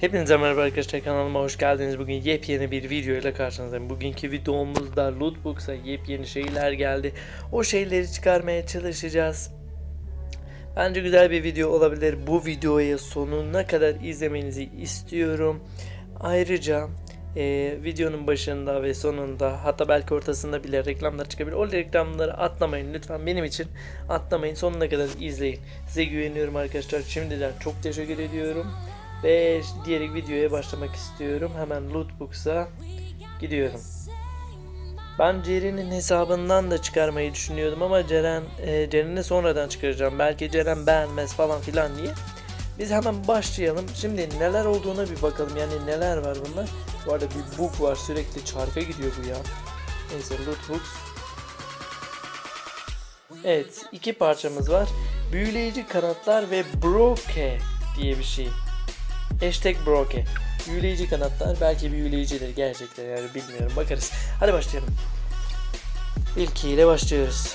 Hepinize merhaba arkadaşlar kanalıma hoş geldiniz. Bugün yepyeni bir video ile karşınızdayım. Bugünkü videomuzda Lootbox'a yepyeni şeyler geldi. O şeyleri çıkarmaya çalışacağız. Bence güzel bir video olabilir. Bu videoyu sonuna kadar izlemenizi istiyorum. Ayrıca e, videonun başında ve sonunda hatta belki ortasında bile reklamlar çıkabilir. O reklamları atlamayın lütfen benim için atlamayın sonuna kadar izleyin. Size güveniyorum arkadaşlar. Şimdiden çok teşekkür ediyorum. Ve diğer videoya başlamak istiyorum. Hemen Lootbox'a gidiyorum. Ben Ceren'in hesabından da çıkarmayı düşünüyordum ama Ceren e, Ceren'i sonradan çıkaracağım. Belki Ceren beğenmez falan filan diye. Biz hemen başlayalım. Şimdi neler olduğuna bir bakalım. Yani neler var bunlar. Bu arada bir book var. Sürekli çarka gidiyor bu ya. Neyse Lootbox. Evet. iki parçamız var. Büyüleyici kanatlar ve Broke diye bir şey. Hashtag Broke. Büyüleyici kanatlar belki büyüleyicidir gerçekten yani bilmiyorum bakarız. Hadi başlayalım. İlkiyle başlıyoruz.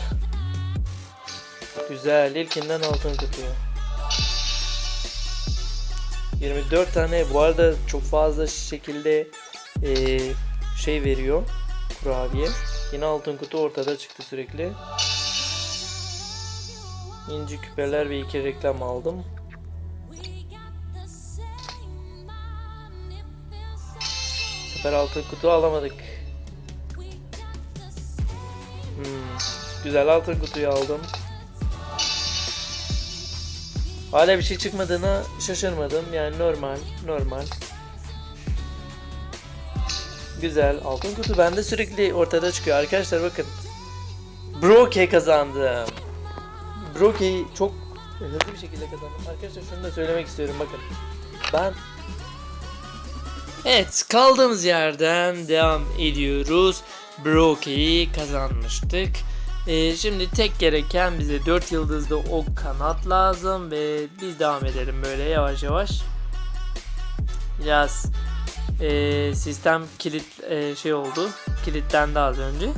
Güzel ilkinden altın kutu. 24 tane bu arada çok fazla şekilde eee, şey veriyor kurabiye. Yine altın kutu ortada çıktı sürekli. İnci küpeler ve iki reklam aldım. Sefer altın kutu alamadık. Hmm, Güzel altın kutuyu aldım. Hala bir şey çıkmadığına şaşırmadım. Yani normal, normal. Güzel. Altın kutu bende sürekli ortada çıkıyor. Arkadaşlar bakın. Broke kazandım. Broke'yi çok hızlı bir şekilde kazandım. Arkadaşlar şunu da söylemek istiyorum bakın. Ben Evet kaldığımız yerden devam ediyoruz. Broke'yi kazanmıştık. Ee, şimdi tek gereken bize 4 yıldızlı o kanat lazım ve biz devam edelim böyle yavaş yavaş. Biraz ee, sistem kilit ee, şey oldu. Kilitlendi az önce.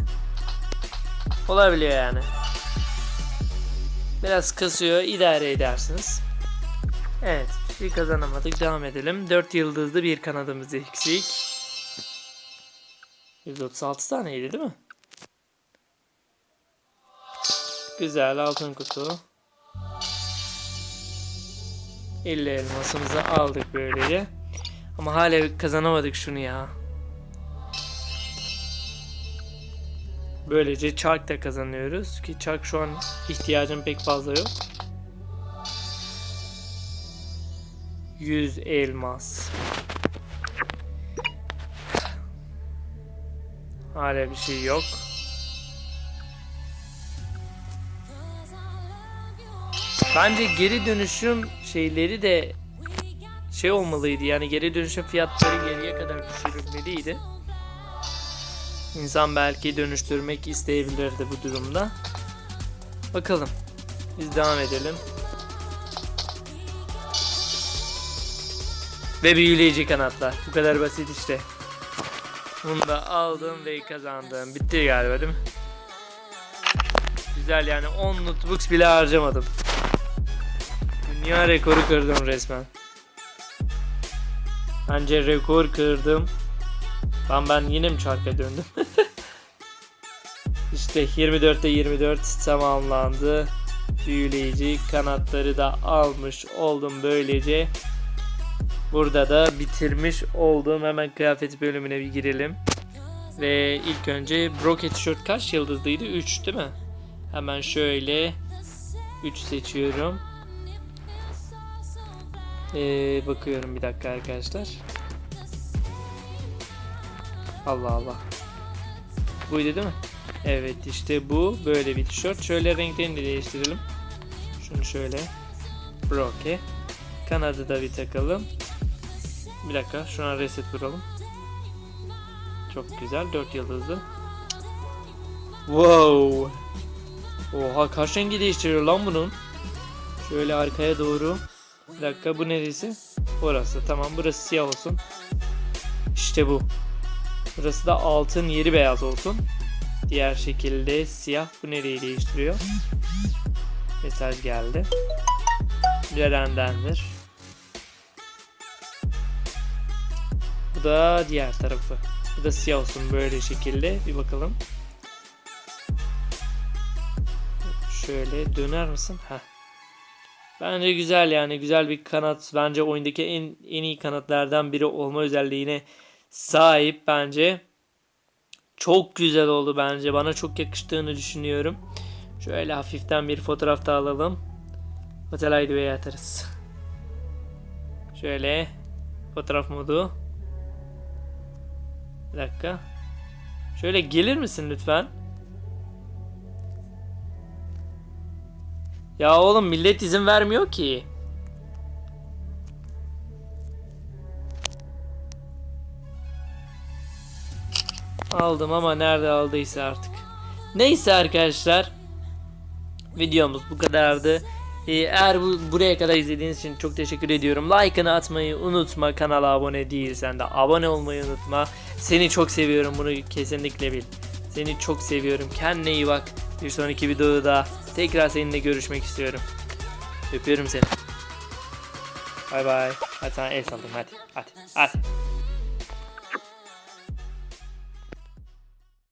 Olabiliyor yani. Biraz kasıyor idare edersiniz. Evet bir kazanamadık devam edelim. 4 yıldızlı bir kanadımız eksik. 136 taneydi değil mi? Güzel altın kutu. 50 elmasımızı aldık böylece. Ama hala kazanamadık şunu ya. Böylece çark da kazanıyoruz ki çark şu an ihtiyacım pek fazla yok. 100 elmas. Hala bir şey yok. Bence geri dönüşüm şeyleri de şey olmalıydı yani geri dönüşüm fiyatları geriye kadar düşürülmeliydi. İnsan belki dönüştürmek isteyebilirdi bu durumda. Bakalım. Biz devam edelim. Ve büyüleyici kanatlar. Bu kadar basit işte. Bunu da aldım ve kazandım. Bitti galiba değil mi? Güzel yani 10 notebooks bile harcamadım. Dünya rekoru kırdım resmen. Bence rekor kırdım. Lan ben yine mi çarka döndüm? işte 24'te 24 tamamlandı. Büyüleyici kanatları da almış oldum böylece. Burada da bitirmiş oldum. Hemen kıyafet bölümüne bir girelim. Ve ilk önce Broke tişört kaç yıldızlıydı? 3 değil mi? Hemen şöyle 3 seçiyorum. Ee, bakıyorum bir dakika arkadaşlar. Allah Allah. Buydu değil mi? Evet işte bu böyle bir tişört. Şöyle renklerini de değiştirelim. Şunu şöyle. Broke. Kanadı da bir takalım. Bir dakika şuna reset vuralım. Çok güzel 4 yıldızlı. Wow. Oha kaç rengi değiştiriyor lan bunun. Şöyle arkaya doğru. Bir dakika bu neresi? Orası tamam burası siyah olsun. İşte bu. Burası da altın yeri beyaz olsun. Diğer şekilde siyah. Bu nereyi değiştiriyor? Mesaj geldi. Ceren'dendir. Bu da diğer tarafı. Bu da siyah olsun böyle şekilde. Bir bakalım. Şöyle döner misin? Heh. Bence güzel yani güzel bir kanat. Bence oyundaki en en iyi kanatlardan biri olma özelliğine sahip bence. Çok güzel oldu bence. Bana çok yakıştığını düşünüyorum. Şöyle hafiften bir fotoğraf da alalım. Hotel ID'ye atarız. Şöyle fotoğraf modu. Bir dakika. Şöyle gelir misin lütfen? Ya oğlum millet izin vermiyor ki. Aldım ama nerede aldıysa artık. Neyse arkadaşlar. Videomuz bu kadardı. Ee, Eğer bu, buraya kadar izlediğiniz için çok teşekkür ediyorum. Like'ını atmayı unutma. Kanala abone değilsen de abone olmayı unutma. Seni çok seviyorum bunu kesinlikle bil. Seni çok seviyorum. Kendine iyi bak. Bir sonraki videoda tekrar seninle görüşmek istiyorum. Öpüyorum seni. Bay bay. Hadi sana el sallayayım hadi. Hadi. Hadi.